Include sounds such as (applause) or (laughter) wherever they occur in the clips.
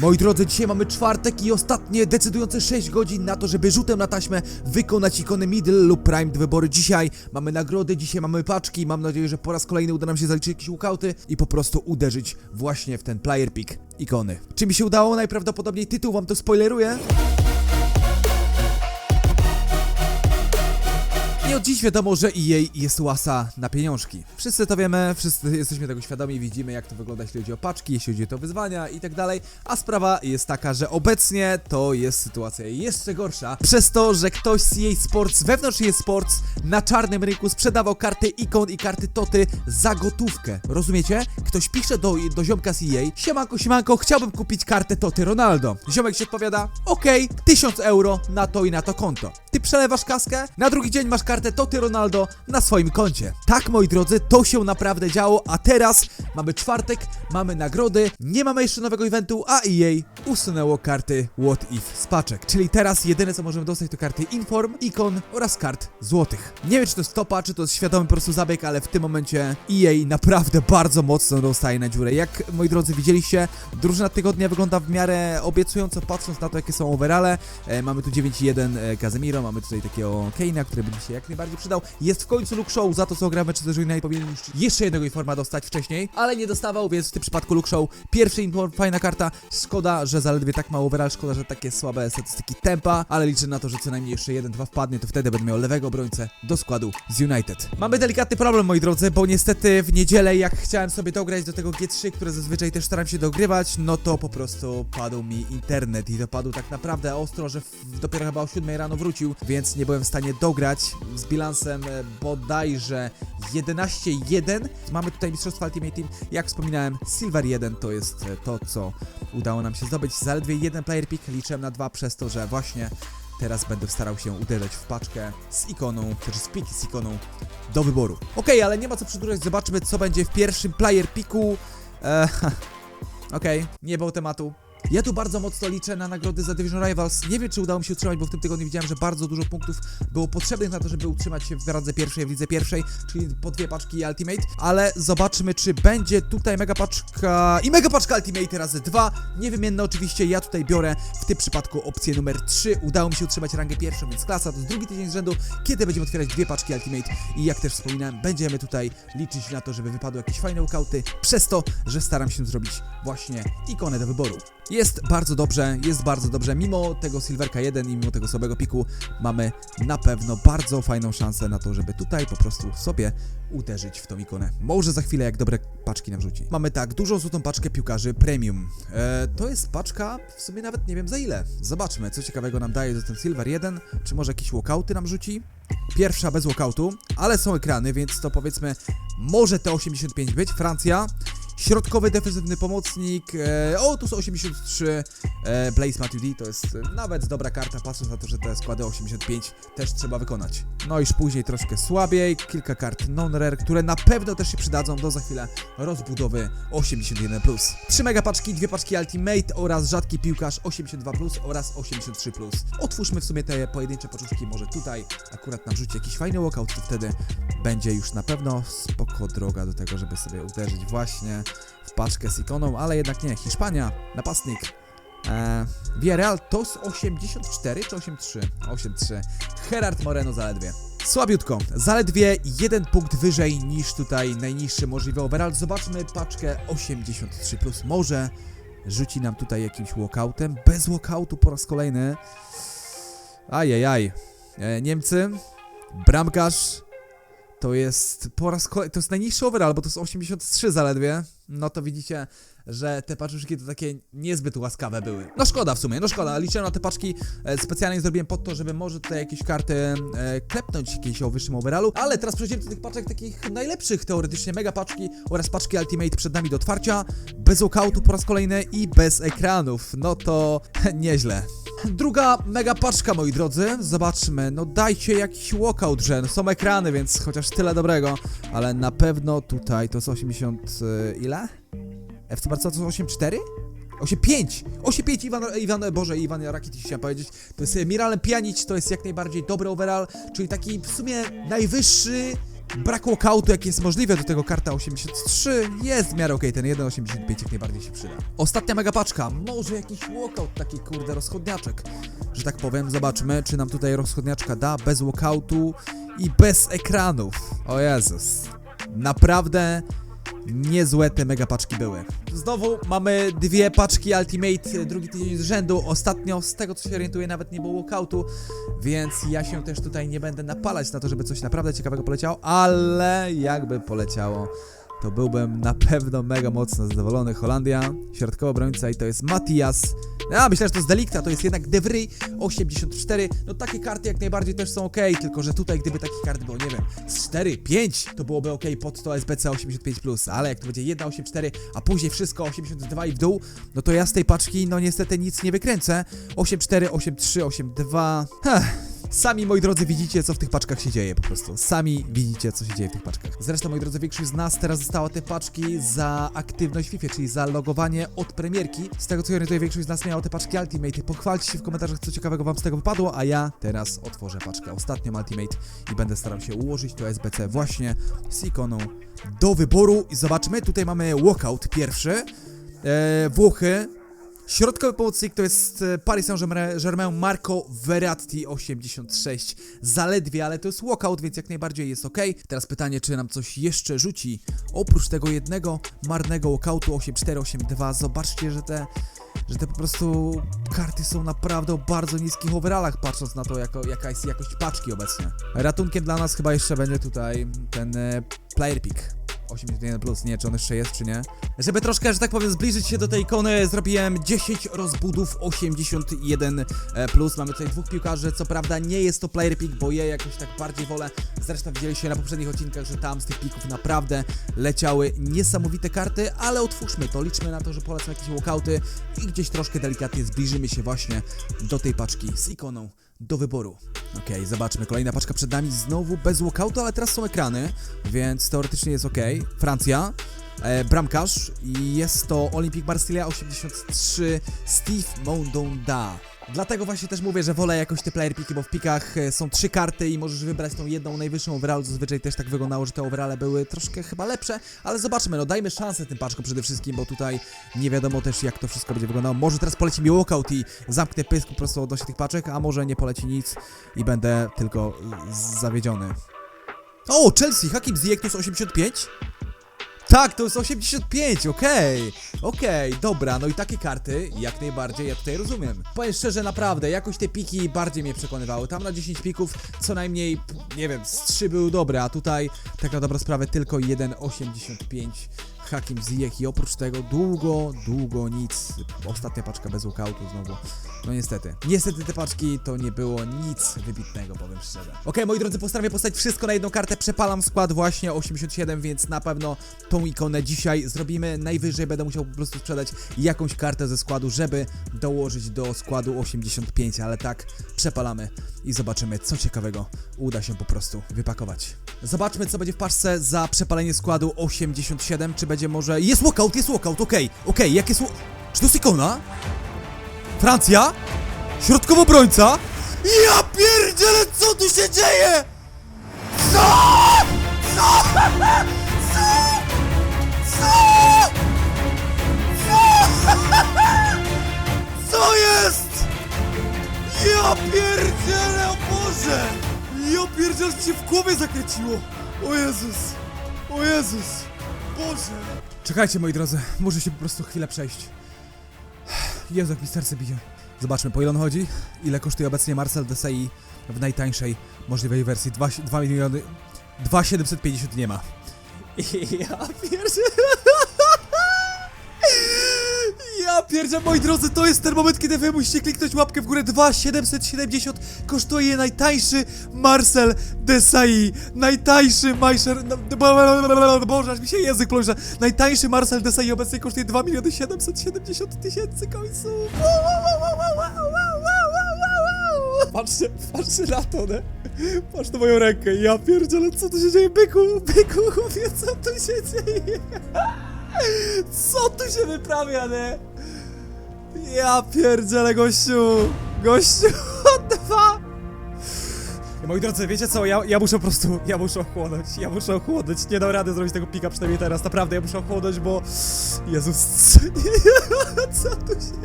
Moi drodzy, dzisiaj mamy czwartek i ostatnie decydujące 6 godzin na to, żeby rzutem na taśmę wykonać ikony middle lub prime do wyboru. Dzisiaj mamy nagrody, dzisiaj mamy paczki. Mam nadzieję, że po raz kolejny uda nam się zaliczyć jakieś łukauty i po prostu uderzyć właśnie w ten player pick ikony. Czy mi się udało? Najprawdopodobniej tytuł wam to spoileruje. Od dziś wiadomo, że EA jest łasa na pieniążki. Wszyscy to wiemy, wszyscy jesteśmy tego świadomi, widzimy jak to wygląda jeśli chodzi o paczki, jeśli chodzi o to wyzwania i tak dalej, a sprawa jest taka, że obecnie to jest sytuacja jeszcze gorsza, przez to, że ktoś z EA Sports, wewnątrz EA Sports, na czarnym rynku sprzedawał karty ikon i karty toty za gotówkę. Rozumiecie? Ktoś pisze do, do ziomka z EA, siemanko, siemanko, chciałbym kupić kartę toty Ronaldo. Ziomek się odpowiada, okej, 1000 euro na to i na to konto. Ty przelewasz kaskę, na drugi dzień masz kartę Toty Ronaldo na swoim koncie. Tak, moi drodzy, to się naprawdę działo, a teraz mamy czwartek, mamy nagrody, nie mamy jeszcze nowego eventu, a EA usunęło karty What If z paczek. Czyli teraz jedyne co możemy dostać to karty Inform, Ikon oraz kart złotych. Nie wiem czy to jest topa, czy to jest świadomy po prostu zabieg, ale w tym momencie EA naprawdę bardzo mocno dostaje na dziurę. Jak, moi drodzy, widzieliście, drużyna tygodnia wygląda w miarę obiecująco, patrząc na to jakie są overale. E, mamy tu 9-1 e, Mamy tutaj takiego Keina, który mi się jak najbardziej przydał. Jest w końcu Luke Show, za to co gramy, czy też United powinien już jeszcze jednego informa dostać wcześniej, ale nie dostawał, więc w tym przypadku Luke Show pierwszy inform, fajna karta. Szkoda, że zaledwie tak mało overall, szkoda, że takie słabe statystyki tempa, ale liczę na to, że co najmniej jeszcze jeden, dwa wpadnie, to wtedy będę miał lewego obrońcę do składu z United. Mamy delikatny problem, moi drodzy, bo niestety w niedzielę, jak chciałem sobie dograć do tego G3, które zazwyczaj też staram się dogrywać, no to po prostu padł mi internet i to padł tak naprawdę ostro, że w, dopiero chyba o 7 rano wrócił, więc nie byłem w stanie dograć z bilansem e, bodajże 11-1. Mamy tutaj Mistrzostwo Ultimate Team, jak wspominałem, Silver 1 to jest e, to, co udało nam się zdobyć. Zaledwie jeden player pick, liczyłem na dwa przez to, że właśnie Teraz będę starał się uderzać w paczkę z ikoną, też z piki z ikoną do wyboru. Okej, ale nie ma co przedłużać, zobaczmy co będzie w pierwszym player piku. Eee, (laughs) Okej, nie było tematu. Ja tu bardzo mocno liczę na nagrody za Division Rivals. Nie wiem, czy udało mi się utrzymać, bo w tym tygodniu widziałem, że bardzo dużo punktów było potrzebnych na to, żeby utrzymać się w radze pierwszej, w lidze pierwszej, czyli po dwie paczki Ultimate. Ale zobaczmy, czy będzie tutaj mega paczka i mega paczka Ultimate razy dwa. Niewymienne oczywiście, ja tutaj biorę w tym przypadku opcję numer 3. Udało mi się utrzymać rangę pierwszą, więc klasa to jest drugi tydzień z rzędu, kiedy będziemy otwierać dwie paczki Ultimate i jak też wspominałem, będziemy tutaj liczyć na to, żeby wypadły jakieś fajne ukauty, przez to, że staram się zrobić właśnie ikonę do wyboru. Jest bardzo dobrze, jest bardzo dobrze. Mimo tego Silverka 1 i mimo tego słabego piku mamy na pewno bardzo fajną szansę na to, żeby tutaj po prostu sobie uderzyć w tą ikonę. Może za chwilę jak dobre paczki nam rzuci. Mamy tak, dużą złotą paczkę piłkarzy premium. E, to jest paczka w sumie nawet nie wiem za ile. Zobaczmy, co ciekawego nam daje ten Silver 1. Czy może jakieś walkouty nam rzuci? Pierwsza bez walkoutu, ale są ekrany, więc to powiedzmy może te 85 być. Francja. Środkowy defensywny pomocnik. E, o, tu są 83. E, Blaze Matuidi to jest nawet dobra karta, patrząc na to, że te składy 85 też trzeba wykonać. No iż później troszkę słabiej. Kilka kart non-rare, które na pewno też się przydadzą do za chwilę rozbudowy 81. Trzy mega paczki, dwie paczki Ultimate oraz rzadki piłkarz 82 oraz 83. Otwórzmy w sumie te pojedyncze paczuszki, może tutaj akurat nam rzuci jakiś fajny walkout, to wtedy będzie już na pewno spoko droga do tego, żeby sobie uderzyć właśnie w paczkę z ikoną, ale jednak nie. Hiszpania, napastnik. Eee, Villarreal to z 84 czy 83? 83. Gerard Moreno zaledwie. Słabiutko, zaledwie jeden punkt wyżej niż tutaj najniższy możliwy overall. Zobaczmy paczkę 83+. Może rzuci nam tutaj jakimś walkoutem. Bez walkoutu po raz kolejny. Ajajaj. E, Niemcy, bramkarz, to jest po raz kolejny, to jest najniższy overall, bo to jest 83 zaledwie. No to widzicie, że te paczuszki to takie niezbyt łaskawe były. No szkoda w sumie, no szkoda. Liczyłem na te paczki, e, specjalnie zrobiłem po to, żeby może tutaj jakieś karty e, klepnąć jakieś o wyższym overallu. Ale teraz przejdziemy do tych paczek takich najlepszych teoretycznie, mega paczki oraz paczki Ultimate przed nami do otwarcia. Bez walkoutu po raz kolejny i bez ekranów. No to (laughs) nieźle. Druga mega paczka, moi drodzy. Zobaczmy, no dajcie jakiś walkout, że są ekrany, więc chociaż tyle dobrego. Ale na pewno tutaj to jest 80... y, ile? FC Barcelona to jest 8-4? 8-5! 8-5 Iwan, Iwan, Boże, Iwan Rakitic chciałem powiedzieć. To jest e, Miralem Pjanic, to jest jak najbardziej dobry overall, czyli taki w sumie najwyższy brak walkoutu, jaki jest możliwy, do tego karta 83 jest w miarę okej, ten 1.85 jak najbardziej się przyda. Ostatnia mega paczka, może jakiś walkout, taki kurde rozchodniaczek, że tak powiem, zobaczmy, czy nam tutaj rozchodniaczka da, bez walkoutu i bez ekranów. O Jezus, naprawdę niezłe te mega paczki były. Znowu mamy dwie paczki Ultimate, drugi tydzień z rzędu. Ostatnio, z tego co się orientuję, nawet nie było walkoutu, więc ja się też tutaj nie będę napalać na to, żeby coś naprawdę ciekawego poleciało, ale jakby poleciało, to byłbym na pewno mega mocno zadowolony. Holandia, środkowy obrońca i to jest Matias. A, myślę, że to z Delikta, to jest jednak De Vry 84. No takie karty jak najbardziej też są ok, tylko że tutaj gdyby takie karty było, nie wiem, z 4, 5, to byłoby ok pod to SBC 85+, ale jak to będzie 1,84, a później wszystko 82 i w dół, no to ja z tej paczki, no niestety nic nie wykręcę. 8,4, 8,3, 8,2... Heh. Sami, moi drodzy, widzicie, co w tych paczkach się dzieje po prostu. Sami widzicie, co się dzieje w tych paczkach. Zresztą, moi drodzy, większość z nas teraz dostała te paczki za aktywność w FIFA, czyli za logowanie od premierki. Z tego, co orientuję, większość z nas miała te paczki Ultimate. Pochwalcie się w komentarzach, co ciekawego wam z tego wypadło, a ja teraz otworzę paczkę ostatnią Ultimate i będę starał się ułożyć to SBC właśnie z ikoną do wyboru. I zobaczmy, tutaj mamy walkout pierwszy. Eee, Włochy, Środkowy pomocnik to jest e, Paris Saint-Germain Marco Verratti 86. Zaledwie, ale to jest walkout, więc jak najbardziej jest ok. Teraz pytanie, czy nam coś jeszcze rzuci. Oprócz tego jednego marnego walkoutu 8482. Zobaczcie, że te że te po prostu karty są naprawdę o bardzo niskich overallach, patrząc na to, jako, jaka jest jakość paczki obecnie. Ratunkiem dla nas chyba jeszcze będzie tutaj ten e, player pick. 81 plus, nie, czy on jeszcze jest, czy nie. Żeby troszkę, że tak powiem, zbliżyć się do tej ikony, zrobiłem 10 rozbudów 81 e, plus. Mamy tutaj dwóch piłkarzy, co prawda nie jest to player pick, bo je jakoś tak bardziej wolę. Zresztą widzieliście na poprzednich odcinkach, że tam z tych pików naprawdę leciały niesamowite karty, ale otwórzmy to, liczmy na to, że polecą jakieś walkouty i gdzieś troszkę delikatnie zbliżymy się właśnie do tej paczki z ikoną do wyboru. Okej, zobaczmy, kolejna paczka przed nami, znowu bez walkoutu, ale teraz są ekrany, więc teoretycznie jest ok. Francja, e, bramkarz jest to Olympique Marsylia 83 Steve Mondonda. Dlatego właśnie też mówię, że wolę jakoś te player piki, bo w pikach e, są trzy karty i możesz wybrać tą jedną najwyższą overall. Zazwyczaj też tak wyglądało, że te overale były troszkę chyba lepsze, ale zobaczmy, no dajmy szansę tym paczkom przede wszystkim, bo tutaj nie wiadomo też jak to wszystko będzie wyglądało. Może teraz poleci mi walkout i zamknę pysk po prostu odnośnie tych paczek, a może nie poleci nic i będę tylko zawiedziony. O, Chelsea, Hakim Ziyech jest 85? Tak, to jest 85, okej, okej, dobra, no i takie karty jak najbardziej ja tutaj rozumiem. Powiem szczerze, naprawdę, jakoś te piki bardziej mnie przekonywały. Tam na 10 pików co najmniej, nie wiem, z 3 były dobre, a tutaj tak na dobrą sprawę tylko 1,85 Hakim Ziyech i oprócz tego długo, długo nic. Ostatnia paczka bez walkoutu znowu. No niestety. Niestety te paczki to nie było nic wybitnego, powiem szczerze. Okej, moi drodzy, postaram się postawić wszystko na jedną kartę. Przepalam skład właśnie 87, więc na pewno tą ikonę dzisiaj zrobimy. Najwyżej będę musiał po prostu sprzedać jakąś kartę ze składu, żeby dołożyć do składu 85, ale tak przepalamy i zobaczymy, co ciekawego uda się po prostu wypakować. Zobaczmy, co będzie w paczce za przepalenie składu 87, czy będzie może... Jest walkout, jest walkout, okej, okej, jak jest... wa- Czy to jest ikona? Francja? Środkowy obrońca? Ja pierdzielę, co tu się dzieje? Co? Co? Co? Co? Co? Co jest? Ja pierdzielę, o Boże! Ja pierdzielę, się w głowie zakręciło! O Jezus! O Jezus! Boże! Czekajcie, moi drodzy, muszę się po prostu chwilę przejść. Jezu, jak mi serce bije. Zobaczmy, po ile on chodzi. Ile kosztuje obecnie Marcel Desai w najtańszej możliwej wersji. 2, 2 miliony... 2,750 nie ma. (laughs) Ja pierdzie... Ja pierdzę, moi drodzy, to jest ten moment, kiedy wy musicie kliknąć łapkę w górę. 2770 kosztuje najtańszy Marcel Desai. Najtańszy Majszer... no, no Boże, aż mi się język pląże. Najtańszy Marcel Desai obecnie kosztuje 2 miliony 770 tysięcy końców. Patrzcie, patrzcie na to, ne? Patrz na moją rękę, ja pierdzielę, co tu się dzieje, byku, byku, chłopie, co tu się dzieje? Co tu się wyprawia, nie? Ja pierdzielę, gościu! Gościu, (laughs) dwa! Moi drodzy, wiecie co, ja, ja muszę po prostu, ja muszę ochłonąć, ja muszę ochłonąć, nie dam rady zrobić tego pika przynajmniej teraz, naprawdę, ja muszę ochłonąć, bo... Jezus, (laughs) co tu się...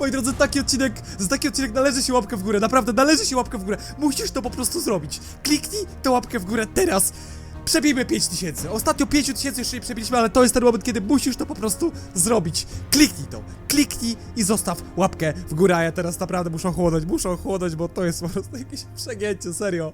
Moi drodzy, taki odcinek, za taki odcinek należy się łapkę w górę, naprawdę należy się łapkę w górę. Musisz to po prostu zrobić. Kliknij tę łapkę w górę teraz. Przebijmy 5000. Ostatnio 5000 jeszcze nie przebiliśmy, ale to jest ten moment, kiedy musisz to po prostu zrobić. Kliknij to, kliknij i zostaw łapkę w górę. A ja teraz naprawdę muszę ochłonąć, muszę ochłonąć, bo to jest po prostu jakieś przegięcie, serio.